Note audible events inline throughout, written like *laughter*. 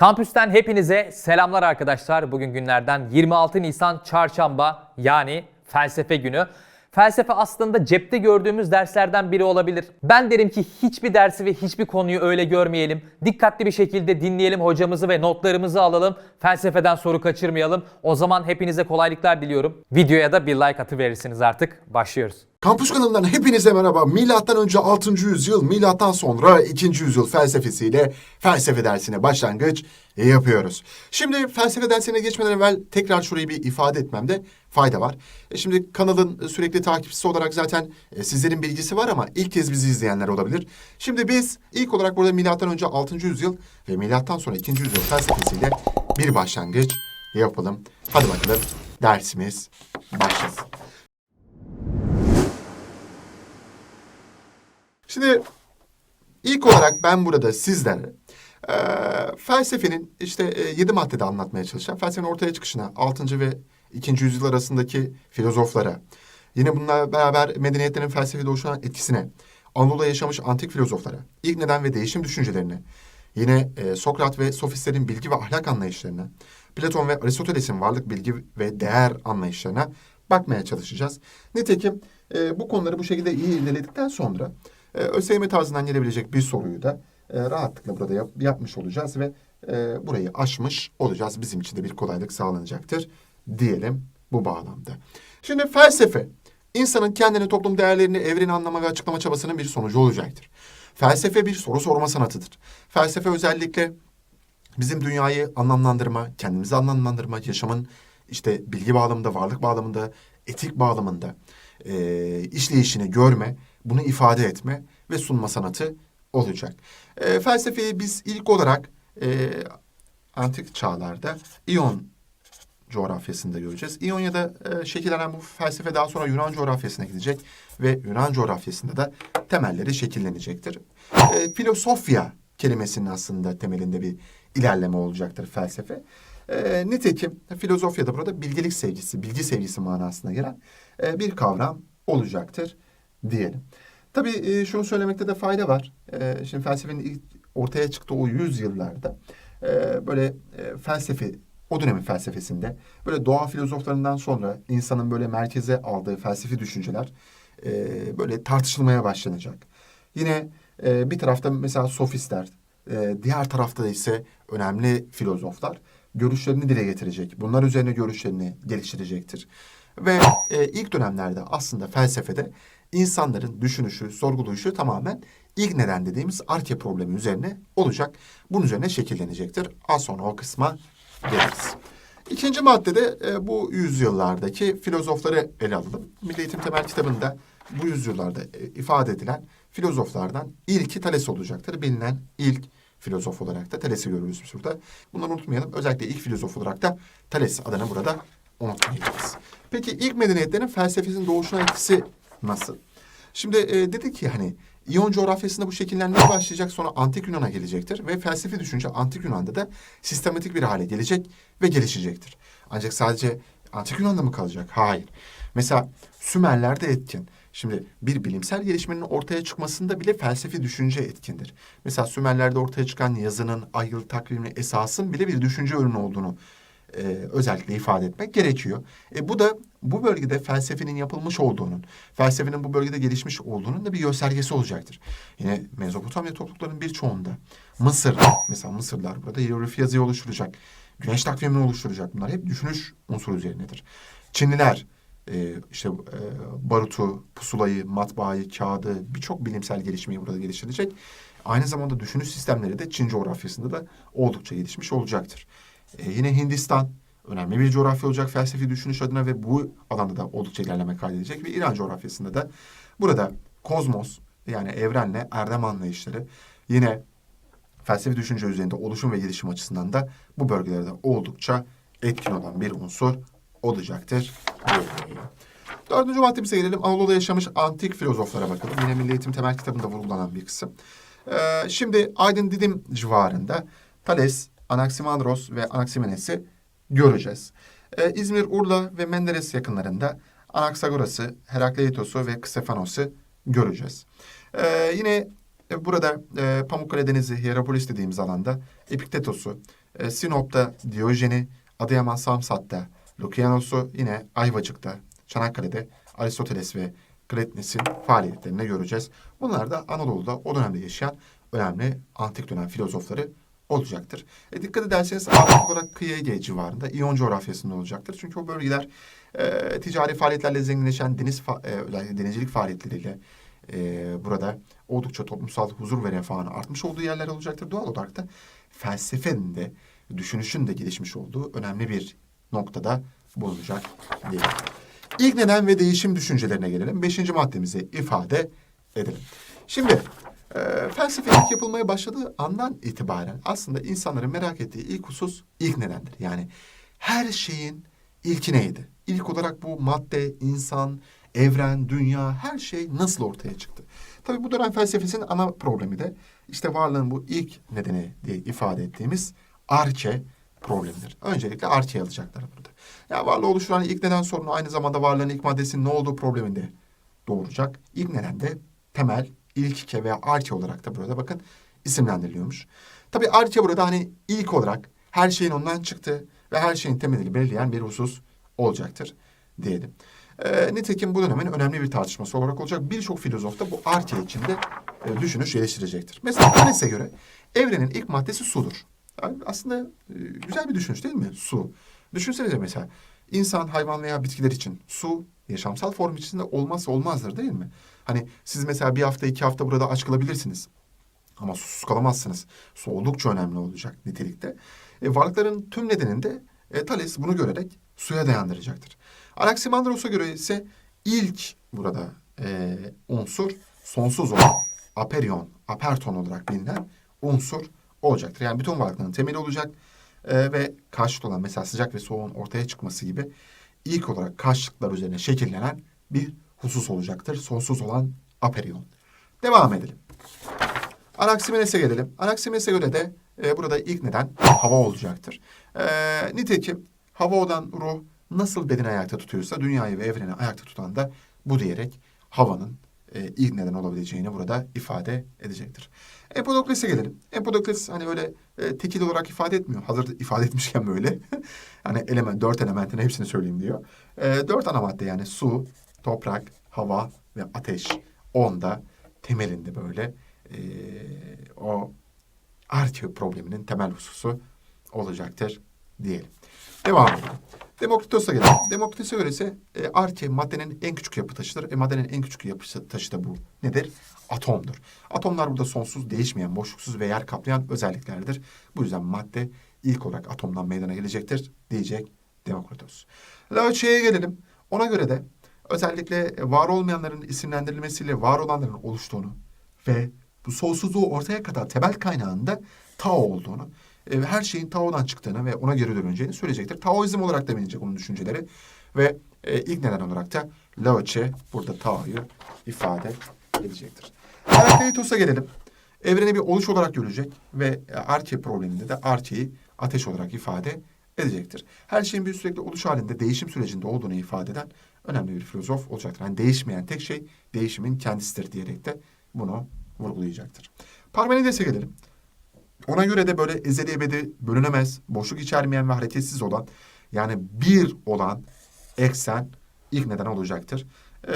Kampüsten hepinize selamlar arkadaşlar. Bugün günlerden 26 Nisan Çarşamba yani felsefe günü. Felsefe aslında cepte gördüğümüz derslerden biri olabilir. Ben derim ki hiçbir dersi ve hiçbir konuyu öyle görmeyelim. Dikkatli bir şekilde dinleyelim hocamızı ve notlarımızı alalım. Felsefeden soru kaçırmayalım. O zaman hepinize kolaylıklar diliyorum. Videoya da bir like atıverirsiniz artık. Başlıyoruz. Kampüs kanalından hepinize merhaba. Milattan önce 6. yüzyıl, milattan sonra 2. yüzyıl felsefesiyle felsefe dersine başlangıç yapıyoruz. Şimdi felsefe dersine geçmeden evvel tekrar şurayı bir ifade etmemde fayda var. E Şimdi kanalın sürekli takipçisi olarak zaten e, sizlerin bilgisi var ama ilk kez bizi izleyenler olabilir. Şimdi biz ilk olarak burada milattan önce 6. yüzyıl ve milattan sonra 2. yüzyıl felsefesiyle bir başlangıç yapalım. Hadi bakalım dersimiz başlasın. Şimdi ilk olarak ben burada sizlere e, felsefenin işte e, yedi maddede anlatmaya çalışacağım. Felsefenin ortaya çıkışına 6. ve 2. yüzyıl arasındaki filozoflara, yine bununla beraber medeniyetlerin felsefi doğuşuna etkisine, Anadolu'da yaşamış antik filozoflara, ilk neden ve değişim düşüncelerine, yine e, Sokrat ve sofistlerin bilgi ve ahlak anlayışlarına, Platon ve Aristoteles'in varlık, bilgi ve değer anlayışlarına bakmaya çalışacağız. Nitekim e, bu konuları bu şekilde iyi ilerledikten sonra e, ÖSYM tarzından gelebilecek bir soruyu da e, rahatlıkla burada yap- yapmış olacağız ve e, burayı aşmış olacağız. Bizim için de bir kolaylık sağlanacaktır diyelim bu bağlamda. Şimdi felsefe, insanın kendini, toplum değerlerini, evreni anlama ve açıklama çabasının bir sonucu olacaktır. Felsefe bir soru sorma sanatıdır. Felsefe özellikle bizim dünyayı anlamlandırma, kendimizi anlamlandırma, yaşamın işte bilgi bağlamında, varlık bağlamında, etik bağlamında e, işleyişini görme, bunu ifade etme ve sunma sanatı olacak. E, felsefeyi biz ilk olarak e, antik çağlarda İyon coğrafyasında göreceğiz. İonya'da e, şekillenen bu felsefe daha sonra Yunan coğrafyasına gidecek ve Yunan coğrafyasında da temelleri şekillenecektir. E, filosofya kelimesinin aslında temelinde bir ilerleme olacaktır felsefe. E, nitekim filozofya da burada bilgelik sevgisi, bilgi sevgisi manasına gelen e, bir kavram olacaktır diyelim. Tabii e, şunu söylemekte de fayda var. E, şimdi felsefenin ilk ortaya çıktığı o yüzyıllarda e, böyle felsefe o dönemin felsefesinde böyle doğa filozoflarından sonra insanın böyle merkeze aldığı felsefi düşünceler böyle tartışılmaya başlanacak. Yine bir tarafta mesela sofistler, diğer tarafta ise önemli filozoflar görüşlerini dile getirecek. Bunlar üzerine görüşlerini geliştirecektir. Ve e, ilk dönemlerde aslında felsefede insanların düşünüşü, sorgulayışı tamamen ilk neden dediğimiz arke problemi üzerine olacak. Bunun üzerine şekillenecektir. Az sonra o kısma geliriz. İkinci maddede e, bu yüzyıllardaki filozofları ele alalım. Milli Eğitim Temel kitabında bu yüzyıllarda e, ifade edilen filozoflardan ilki Thales olacaktır. Bilinen ilk filozof olarak da Thales'i görürüz biz burada. Bunları unutmayalım. Özellikle ilk filozof olarak da Thales adını burada unutmayacağız. Peki ilk medeniyetlerin felsefesinin doğuşuna etkisi nasıl? Şimdi e, dedik ki hani İyon coğrafyasında bu şekillenmeye başlayacak sonra antik Yunan'a gelecektir ve felsefi düşünce antik Yunan'da da sistematik bir hale gelecek ve gelişecektir. Ancak sadece antik Yunan'da mı kalacak? Hayır. Mesela Sümerler'de etkin. Şimdi bir bilimsel gelişmenin ortaya çıkmasında bile felsefi düşünce etkindir. Mesela Sümerler'de ortaya çıkan yazının, ay yıl takviminin esasın bile bir düşünce ürünü olduğunu e, özellikle ifade etmek gerekiyor. E, bu da bu bölgede felsefenin yapılmış olduğunun, felsefenin bu bölgede gelişmiş olduğunun da bir göstergesi olacaktır. Yine Mezopotamya topluluklarının birçoğunda Mısır, mesela Mısırlar burada hieroglifi yazıyı oluşturacak, güneş takvimini oluşturacak. Bunlar hep düşünüş unsuru üzerinedir. Çinliler e, işte e, barutu, pusulayı, matbaayı, kağıdı birçok bilimsel gelişmeyi burada geliştirecek. Aynı zamanda düşünüş sistemleri de Çin coğrafyasında da oldukça gelişmiş olacaktır. E, yine Hindistan önemli bir coğrafya olacak felsefi düşünüş adına ve bu alanda da oldukça ilerleme kaydedecek. Ve İran coğrafyasında da burada kozmos yani evrenle erdem anlayışları yine felsefi düşünce üzerinde oluşum ve gelişim açısından da bu bölgelerde oldukça etkin olan bir unsur olacaktır. Dördüncü maddemize gelelim. Anadolu'da yaşamış antik filozoflara bakalım. Yine Milli Eğitim Temel kitabında vurgulanan bir kısım. Ee, şimdi Aydın Didim civarında Thales, Anaximandros ve Anaximenes'i göreceğiz. Ee, İzmir, Urla ve Menderes yakınlarında Anaxagoras'ı, Herakleitos'u ve Ksefanos'u göreceğiz. Ee, yine e, burada e, Pamukkale Denizi, Hierapolis dediğimiz alanda Epiktetos'u, e, Sinop'ta Diyojen'i, Adıyaman Samsat'ta Lukianos'u, yine Ayvacık'ta, Çanakkale'de Aristoteles ve Kretnes'in faaliyetlerini göreceğiz. Bunlar da Anadolu'da o dönemde yaşayan önemli antik dönem filozofları olacaktır. E, dikkat ederseniz ağırlıklı olarak kıyı Ege civarında İyon coğrafyasında olacaktır. Çünkü o bölgeler e, ticari faaliyetlerle zenginleşen deniz fa- e, denizcilik faaliyetleriyle e, burada oldukça toplumsal huzur ve refahın artmış olduğu yerler olacaktır. Doğal olarak da felsefenin de düşünüşün de gelişmiş olduğu önemli bir noktada bulunacak diyelim. İlk neden ve değişim düşüncelerine gelelim. Beşinci maddemizi ifade edelim. Şimdi e, felsefe ilk yapılmaya başladığı andan itibaren aslında insanların merak ettiği ilk husus ilk nedendir. Yani her şeyin ilki neydi? İlk olarak bu madde, insan, evren, dünya her şey nasıl ortaya çıktı? Tabii bu dönem felsefesinin ana problemi de işte varlığın bu ilk nedeni diye ifade ettiğimiz arke problemidir. Öncelikle arkeyi alacaklar burada. Ya varlığı oluşturan ilk neden sorunu aynı zamanda varlığın ilk maddesinin ne olduğu probleminde doğuracak. İlk neden de temel, ilke veya arke olarak da burada bakın isimlendiriliyormuş. Tabii arke burada hani ilk olarak her şeyin ondan çıktı ve her şeyin temelini belirleyen bir husus olacaktır diyelim. Ee, nitekim bu dönemin önemli bir tartışması olarak olacak. Birçok filozof da bu arke içinde e, düşünüş geliştirecektir. Mesela Thales'e göre evrenin ilk maddesi sudur. Yani aslında e, güzel bir düşünüş değil mi? Su. Düşünsenize mesela insan, hayvan veya bitkiler için su yaşamsal form içinde olmazsa olmazdır değil mi? Hani siz mesela bir hafta iki hafta burada aç kalabilirsiniz. Ama susuz kalamazsınız. Su oldukça önemli olacak nitelikte. E, varlıkların tüm nedeninde e, Thales bunu görerek suya dayandıracaktır. Anaximandros'a göre ise ilk burada e, unsur sonsuz olan aperion, aperton olarak bilinen unsur olacaktır. Yani bütün varlıkların temeli olacak e, ve karşıt olan mesela sıcak ve soğuğun ortaya çıkması gibi ilk olarak karşıtlıklar üzerine şekillenen bir husus olacaktır. Sonsuz olan aperion. Devam edelim. Anaximandes'e gelelim. Anaximandes'e göre de e, burada ilk neden hava olacaktır. E, nitekim hava olan ruh nasıl bedeni ayakta tutuyorsa dünyayı ve evreni ayakta tutan da bu diyerek havanın e, ilk neden olabileceğini burada ifade edecektir. Empedokles'e gelelim. Empedokles hani öyle e, tekil olarak ifade etmiyor. Hazır ifade etmişken böyle. *laughs* hani element, dört elementin hepsini söyleyeyim diyor. E, dört ana madde yani su, toprak, hava ve ateş. Onda temelinde böyle e, o arke probleminin temel hususu olacaktır diyelim. Devam edelim. Demokritos'a gelelim. Demokritos'a göre ise e, arke maddenin en küçük yapı taşıdır. E, maddenin en küçük yapı taşı da bu. Nedir? Atomdur. Atomlar burada sonsuz, değişmeyen, boşluksuz ve yer kaplayan özelliklerdir. Bu yüzden madde ilk olarak atomdan meydana gelecektir diyecek Demokritos. Laoçi'ye gelelim. Ona göre de özellikle var olmayanların isimlendirilmesiyle var olanların oluştuğunu ve bu sonsuzluğu ortaya kadar temel kaynağında Tao olduğunu, e, her şeyin Tao'dan çıktığını ve ona geri döneceğini söyleyecektir. Taoizm olarak da bilinecek onun düşünceleri ve e, ilk neden olarak da Lao Tse burada Tao'yu ifade edecektir. Herakleitos'a gelelim. Evreni bir oluş olarak görecek ve e, Arke probleminde de Arke'yi ateş olarak ifade edecektir. Her şeyin bir sürekli oluş halinde değişim sürecinde olduğunu ifade eden önemli bir filozof olacaktır. Yani değişmeyen tek şey değişimin kendisidir diyerek de bunu vurgulayacaktır. Parmenides'e gelelim. Ona göre de böyle ezeli ebedi bölünemez, boşluk içermeyen ve hareketsiz olan yani bir olan eksen ilk neden olacaktır. Ee,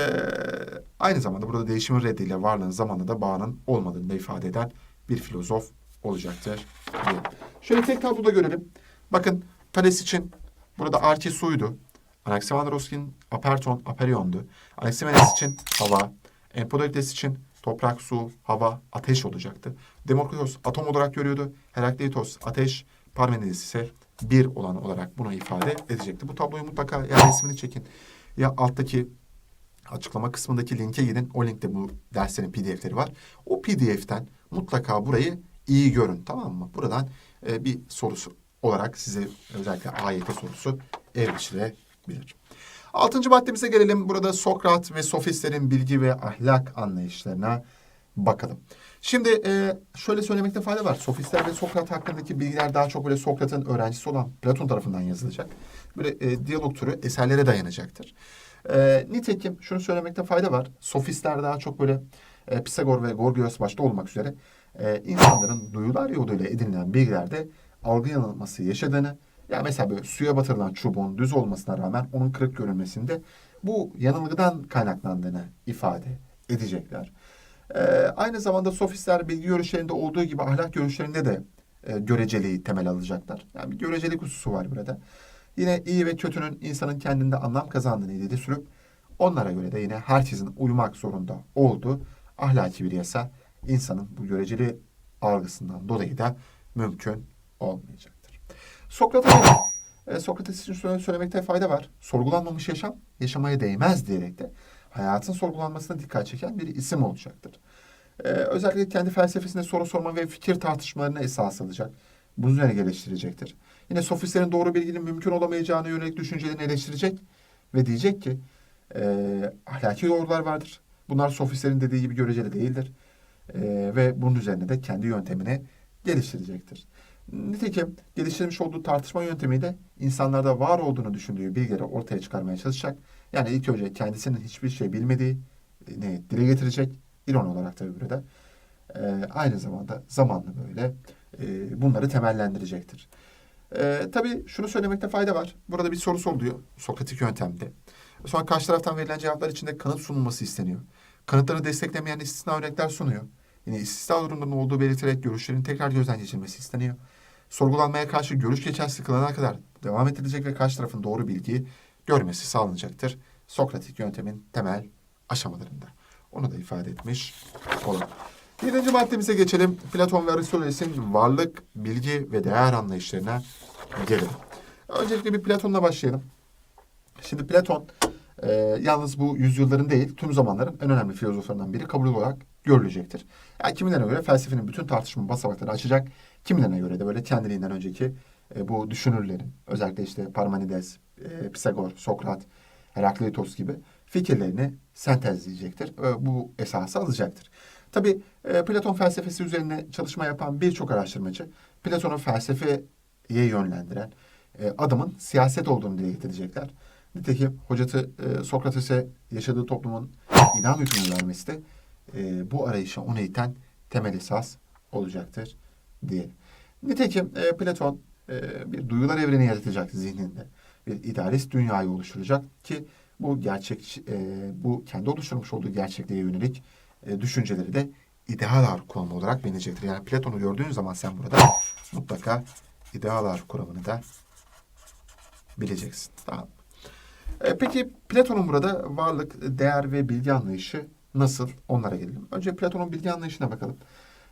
aynı zamanda burada değişimin reddiyle varlığın zamanla da bağının olmadığını da ifade eden bir filozof olacaktır. diyelim. Şöyle tek tabloda görelim. Bakın Thales için burada arke suydu. Anaximandros'un aperton, aperiondu. Anaximenes için hava. Empedokles için toprak, su, hava, ateş olacaktı. Demokritos atom olarak görüyordu. Herakleitos ateş, Parmenides ise bir olan olarak bunu ifade edecekti. Bu tabloyu mutlaka ya resmini çekin ya alttaki açıklama kısmındaki linke gidin. O linkte bu derslerin pdf'leri var. O pdf'ten mutlaka burayı iyi görün tamam mı? Buradan e, bir sorusu olarak size özellikle AYT sorusu evriliştirebilir. Altıncı maddemize gelelim. Burada Sokrat ve sofistlerin bilgi ve ahlak anlayışlarına bakalım. Şimdi e, şöyle söylemekte fayda var. Sofistler ve Sokrat hakkındaki bilgiler daha çok böyle Sokrat'ın öğrencisi olan Platon tarafından yazılacak. Böyle e, diyalog türü eserlere dayanacaktır. E, nitekim şunu söylemekte fayda var. Sofistler daha çok böyle Pisagor ve Gorgias başta olmak üzere insanların duyular yoluyla edinilen bilgilerde algı yanılması yaşadığını, ya mesela böyle suya batırılan çubuğun düz olmasına rağmen onun kırık görünmesinde bu yanılgıdan kaynaklandığını ifade edecekler. Ee, aynı zamanda sofistler bilgi görüşlerinde olduğu gibi ahlak görüşlerinde de e, göreceliği temel alacaklar. Yani bir görecelik hususu var burada. Yine iyi ve kötünün insanın kendinde anlam kazandığını ileri sürüp onlara göre de yine herkesin uymak zorunda olduğu ahlaki bir yasa insanın bu göreceli algısından dolayı da mümkün olmayacaktır. Sokrat'a göre, e, Sokrates için söylemekte fayda var. Sorgulanmamış yaşam yaşamaya değmez diyerek de hayatın sorgulanmasına dikkat çeken bir isim olacaktır. Ee, özellikle kendi felsefesinde soru sorma ve fikir tartışmalarına esas alacak. Bunun üzerine geliştirecektir. Yine sofistlerin doğru bilginin mümkün olamayacağına yönelik düşüncelerini eleştirecek ve diyecek ki e, ahlaki doğrular vardır. Bunlar sofistlerin dediği gibi göreceli değildir. E, ve bunun üzerine de kendi yöntemini geliştirecektir. Nitekim geliştirmiş olduğu tartışma yöntemiyle insanlarda var olduğunu düşündüğü bilgileri ortaya çıkarmaya çalışacak. Yani ilk önce kendisinin hiçbir şey bilmediği ne dile getirecek. İron olarak tabii burada. E, aynı zamanda zamanla böyle e, bunları temellendirecektir. E, tabii şunu söylemekte fayda var. Burada bir soru soruluyor Sokratik yöntemde. Sonra karşı taraftan verilen cevaplar içinde kanıt sunulması isteniyor. Kanıtları desteklemeyen istisna örnekler sunuyor. Yine istisna durumlarının olduğu belirtilerek görüşlerin tekrar gözden geçirilmesi isteniyor. Sorgulanmaya karşı görüş geçersiz kılana kadar devam edilecek ve karşı tarafın doğru bilgiyi görmesi sağlanacaktır. Sokratik yöntemin temel aşamalarında. Onu da ifade etmiş olalım. Yedinci maddemize geçelim. Platon ve Aristoteles'in varlık, bilgi ve değer anlayışlarına gelelim. Öncelikle bir Platon'la başlayalım. Şimdi Platon e, yalnız bu yüzyılların değil tüm zamanların en önemli filozoflarından biri kabul olarak görülecektir. Yani kimilerine göre felsefenin bütün tartışma basamaklarını açacak, kimilerine göre de böyle kendiliğinden önceki e, bu düşünürlerin özellikle işte Parmenides, e, Pisagor, Sokrat, Herakleitos gibi fikirlerini sentezleyecektir. E, bu esası alacaktır. Tabi e, Platon felsefesi üzerine çalışma yapan birçok araştırmacı Platon'un felsefeye yönlendiren e, adımın siyaset olduğunu dile getirecekler. Nitekim hocası e, Sokrates'e yaşadığı toplumun inan hükmünü vermesi de e, bu arayışa onu iten temel esas olacaktır diyelim. Nitekim e, Platon e, bir duyular evreni yaratacak zihninde. Bir idealist dünyayı oluşturacak ki bu gerçek e, bu kendi oluşturmuş olduğu gerçekliğe yönelik e, düşünceleri de idealar kuramı olarak bilinecektir. Yani Platon'u gördüğün zaman sen burada mutlaka idealar kuramını da bileceksin. Tamam. E, peki Platon'un burada varlık, değer ve bilgi anlayışı nasıl? Onlara gelelim. Önce Platon'un bilgi anlayışına bakalım.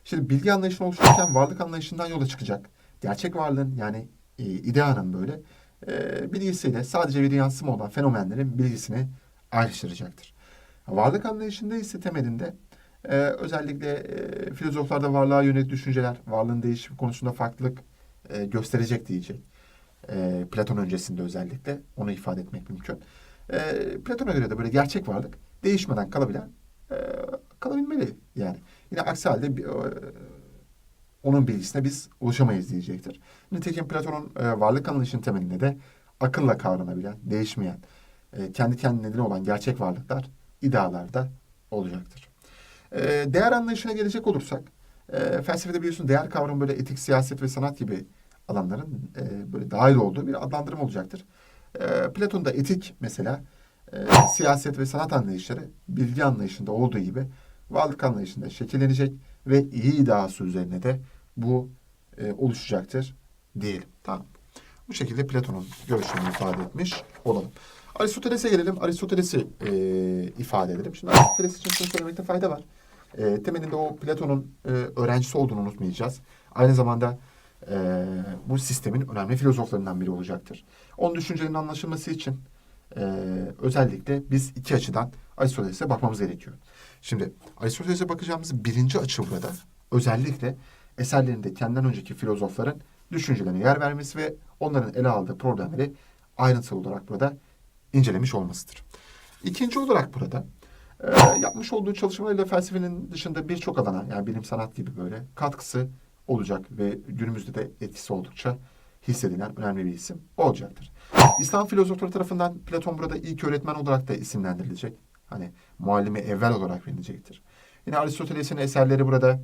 Şimdi bilgi anlayışını oluştururken varlık anlayışından yola çıkacak. Gerçek varlığın yani e, ideanın böyle e, bilgisiyle sadece bir yansıma olan fenomenlerin bilgisini ayrıştıracaktır. Varlık anlayışında ise temelinde e, özellikle e, filozoflarda varlığa yönelik düşünceler, varlığın değişimi konusunda farklılık e, gösterecek diyecek. E, Platon öncesinde özellikle onu ifade etmek mümkün. E, Platon'a göre de böyle gerçek varlık değişmeden kalabilen, e, kalabilmeli yani. Yine aksi halde bir, e, onun bilgisine biz ulaşamayız diyecektir. Nitekim Platon'un e, varlık anlayışının temelinde de akılla kavranabilen, değişmeyen, e, kendi kendine olan gerçek varlıklar idealarda olacaktır. E, değer anlayışına gelecek olursak, e, felsefede biliyorsun değer kavramı böyle etik, siyaset ve sanat gibi alanların e, böyle dahil olduğu bir adlandırma olacaktır. E, Platon'da etik mesela e, siyaset ve sanat anlayışları bilgi anlayışında olduğu gibi varlık anlayışında şekillenecek ve iyi iddiası üzerine de bu e, oluşacaktır diyelim. Tamam. Bu şekilde Platon'un görüşlerini ifade etmiş olalım. Aristoteles'e gelelim. Aristoteles'i e, ifade edelim. Şimdi Aristoteles için şunu söylemekte fayda var. E, temelinde o Platon'un e, öğrencisi olduğunu unutmayacağız. Aynı zamanda e, bu sistemin önemli filozoflarından biri olacaktır. Onun düşüncelerinin anlaşılması için e, özellikle biz iki açıdan Aristoteles'e bakmamız gerekiyor. Şimdi Aristoteles'e bakacağımız birinci açı burada özellikle eserlerinde kendinden önceki filozofların düşüncelerine yer vermesi ve onların ele aldığı problemleri ayrıntılı olarak burada incelemiş olmasıdır. İkinci olarak burada e, yapmış olduğu çalışmalarıyla felsefenin dışında birçok alana yani bilim sanat gibi böyle katkısı olacak ve günümüzde de etkisi oldukça hissedilen önemli bir isim olacaktır. İslam filozofları tarafından Platon burada ilk öğretmen olarak da isimlendirilecek. Hani muallimi evvel olarak bilinecektir. Yine Aristoteles'in eserleri burada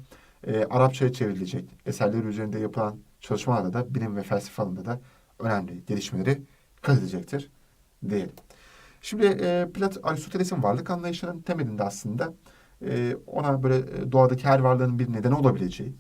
e, Arapçaya çevrilecek. Eserleri üzerinde yapılan çalışmalarda da bilim ve felsefe alanında da önemli gelişmeleri kat edecektir diyelim. Şimdi e, Plat Aristoteles'in varlık anlayışının temelinde aslında e, ona böyle e, doğadaki her varlığın bir nedeni olabileceği,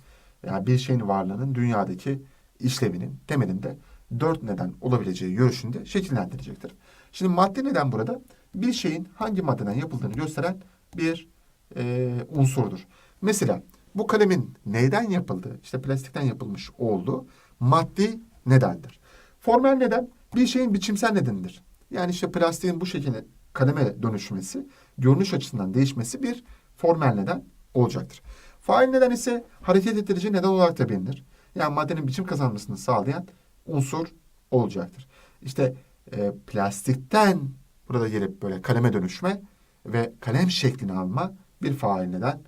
yani bir şeyin varlığının dünyadaki işlevinin temelinde dört neden olabileceği görüşünde şekillendirecektir. Şimdi madde neden burada? Bir şeyin hangi maddeden yapıldığını gösteren bir e, unsurdur. Mesela bu kalemin neyden yapıldığı, işte plastikten yapılmış olduğu maddi nedendir. Formel neden bir şeyin biçimsel nedenidir. Yani işte plastiğin bu şekilde kaleme dönüşmesi, görünüş açısından değişmesi bir formel neden olacaktır. Fail neden ise hareket ettirici neden olarak da bilinir. Yani maddenin biçim kazanmasını sağlayan unsur olacaktır. İşte e, plastikten burada gelip böyle kaleme dönüşme ve kalem şeklini alma bir fail neden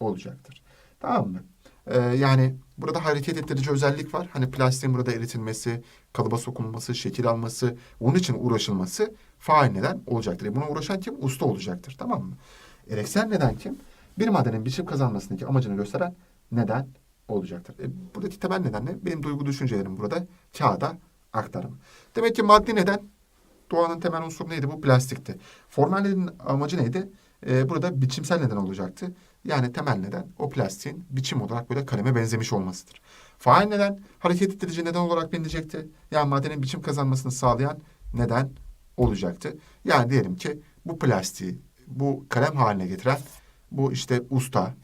olacaktır. Tamam mı? Ee, yani burada hareket ettirici özellik var. Hani plastiğin burada eritilmesi, kalıba sokulması, şekil alması, onun için uğraşılması fail neden olacaktır. E buna uğraşan kim? Usta olacaktır. Tamam mı? Ereksel neden kim? Bir maddenin biçim kazanmasındaki amacını gösteren neden olacaktır. E, buradaki temel neden ne? Benim duygu düşüncelerim burada kağıda aktarım. Demek ki maddi neden doğanın temel unsuru neydi? Bu plastikti. Formel nedenin amacı neydi? Ee, burada biçimsel neden olacaktı. Yani temel neden o plastiğin biçim olarak böyle kaleme benzemiş olmasıdır. Fail neden hareket ettirici neden olarak bilinecekti. Yani maddenin biçim kazanmasını sağlayan neden olacaktı. Yani diyelim ki bu plastiği bu kalem haline getiren bu işte usta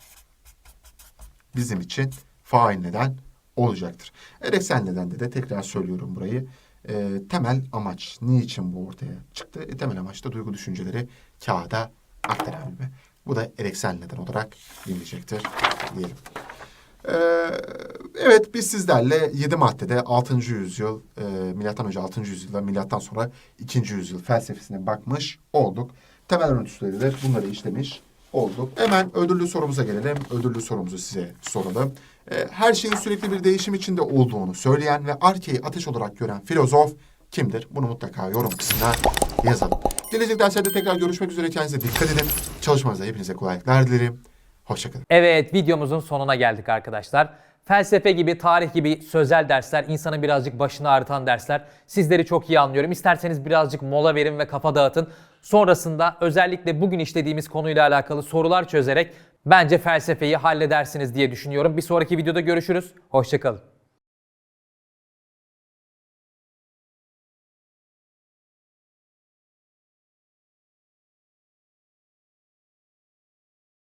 bizim için fail neden olacaktır. Ereksel nedende de tekrar söylüyorum burayı. E, temel amaç niçin bu ortaya çıktı? E, temel amaç da duygu düşünceleri kağıda aktarabilme. Bu da ereksel neden olarak bilinecektir diyelim. Ee, evet biz sizlerle 7 maddede 6. yüzyıl, e, milattan önce 6. yüzyılda milattan sonra 2. yüzyıl felsefesine bakmış olduk. Temel örüntüsüyle de bunları işlemiş olduk. Hemen ödüllü sorumuza gelelim. Ödüllü sorumuzu size soralım. Ee, her şeyin sürekli bir değişim içinde olduğunu söyleyen ve arkeyi ateş olarak gören filozof kimdir? Bunu mutlaka yorum kısmına yazalım. Gelecek derslerde tekrar görüşmek üzere. Kendinize dikkat edin. Çalışmanızda hepinize kolaylıklar dilerim. Hoşçakalın. Evet videomuzun sonuna geldik arkadaşlar. Felsefe gibi, tarih gibi sözel dersler, insanın birazcık başını ağrıtan dersler. Sizleri çok iyi anlıyorum. İsterseniz birazcık mola verin ve kafa dağıtın. Sonrasında özellikle bugün işlediğimiz konuyla alakalı sorular çözerek bence felsefeyi halledersiniz diye düşünüyorum. Bir sonraki videoda görüşürüz. Hoşçakalın.